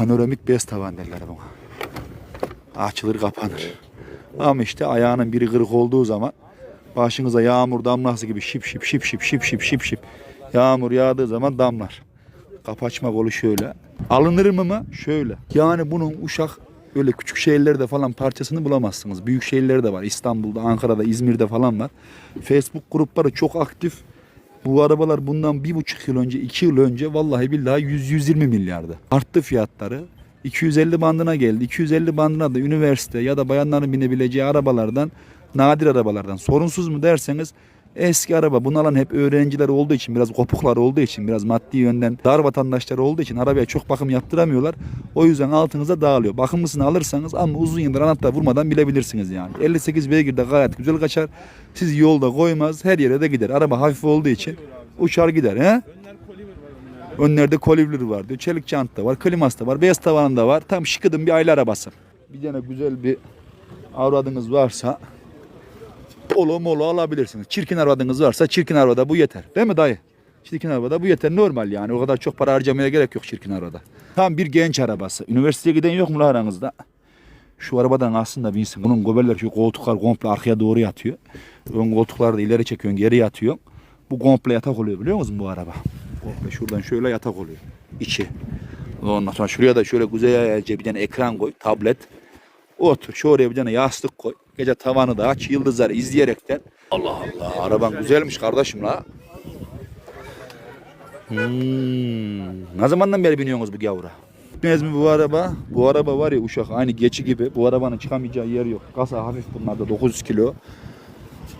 Panoramik bez tavan derler buna. Açılır kapanır. Ama işte ayağının biri kırık olduğu zaman başınıza yağmur damlası gibi şip şip şip şip şip şip şip şip yağmur yağdığı zaman damlar. Kapı açma kolu şöyle. Alınır mı mı? Şöyle. Yani bunun uşak öyle küçük şehirlerde falan parçasını bulamazsınız. Büyük şehirlerde var. İstanbul'da, Ankara'da, İzmir'de falan var. Facebook grupları çok aktif. Bu arabalar bundan bir buçuk yıl önce, iki yıl önce vallahi billahi 100-120 milyardı. Arttı fiyatları. 250 bandına geldi. 250 bandına da üniversite ya da bayanların binebileceği arabalardan, nadir arabalardan sorunsuz mu derseniz eski araba bunu alan hep öğrenciler olduğu için biraz kopuklar olduğu için biraz maddi yönden dar vatandaşlar olduğu için arabaya çok bakım yaptıramıyorlar. O yüzden altınıza dağılıyor. Bakımlısını alırsanız ama uzun yıldır anahtar vurmadan bilebilirsiniz yani. 58 beygirde gayet güzel kaçar. Siz yolda koymaz her yere de gider. Araba hafif olduğu için uçar gider. He? Önlerde kolivlir var diyor. Çelik çanta var. Kliması da var. Beyaz tavanında var. Tam şıkıdın bir aile arabası. Bir tane güzel bir avradınız varsa Olo molo alabilirsiniz. Çirkin arabadınız varsa çirkin arabada bu yeter. Değil mi dayı? Çirkin arabada bu yeter normal yani. O kadar çok para harcamaya gerek yok çirkin arabada. Tam bir genç arabası. Üniversiteye giden yok mu aranızda? Şu arabadan aslında binsin. Bunun goberler şu koltuklar komple arkaya doğru yatıyor. Ön koltukları da ileri çekiyorsun geri yatıyor. Bu komple yatak oluyor biliyor musun bu araba? Komple şuradan şöyle yatak oluyor. İçi. Ondan sonra şuraya da şöyle güzelce bir tane ekran koy. Tablet. Otur. Şu oraya bir tane yastık koy. Gece tavanı da aç. Yıldızları izleyerekten. Allah Allah. Araban güzelmiş kardeşim la. Hmm. Ne zamandan beri biniyorsunuz bu gavura? Bitmez mi bu araba? Bu araba var ya uşak aynı geçi gibi. Bu arabanın çıkamayacağı yer yok. Kasa hafif bunlarda 900 kilo.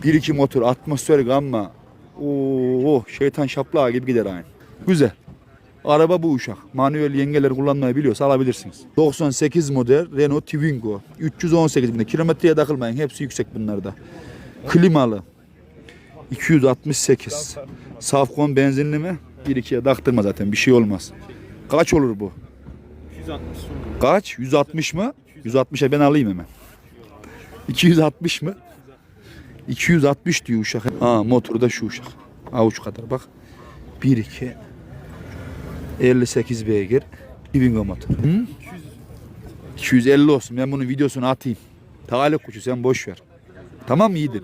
1-2 motor atmosferik ama Oo, şeytan şaplağı gibi gider aynı. Güzel. Araba bu uşak. Manuel yengeleri kullanmayı biliyorsa alabilirsiniz. 98 model Renault Twingo. 318 binde. Kilometreye takılmayın. Hepsi yüksek bunlarda. Klimalı. 268. Safkon benzinli mi? 1-2'ye taktırma zaten. Bir şey olmaz. Kaç olur bu? 160 sonra. Kaç? 160 mı? 160'a ben alayım hemen. 260 mı? 260 diyor uşak. Ha motoru da şu uşak. Avuç kadar bak. 1 2 58 beygir. Twingo motor. Hı? 250 olsun. Ben bunun videosunu atayım. Talip kuşu sen boş ver. Tamam mı yiğidim?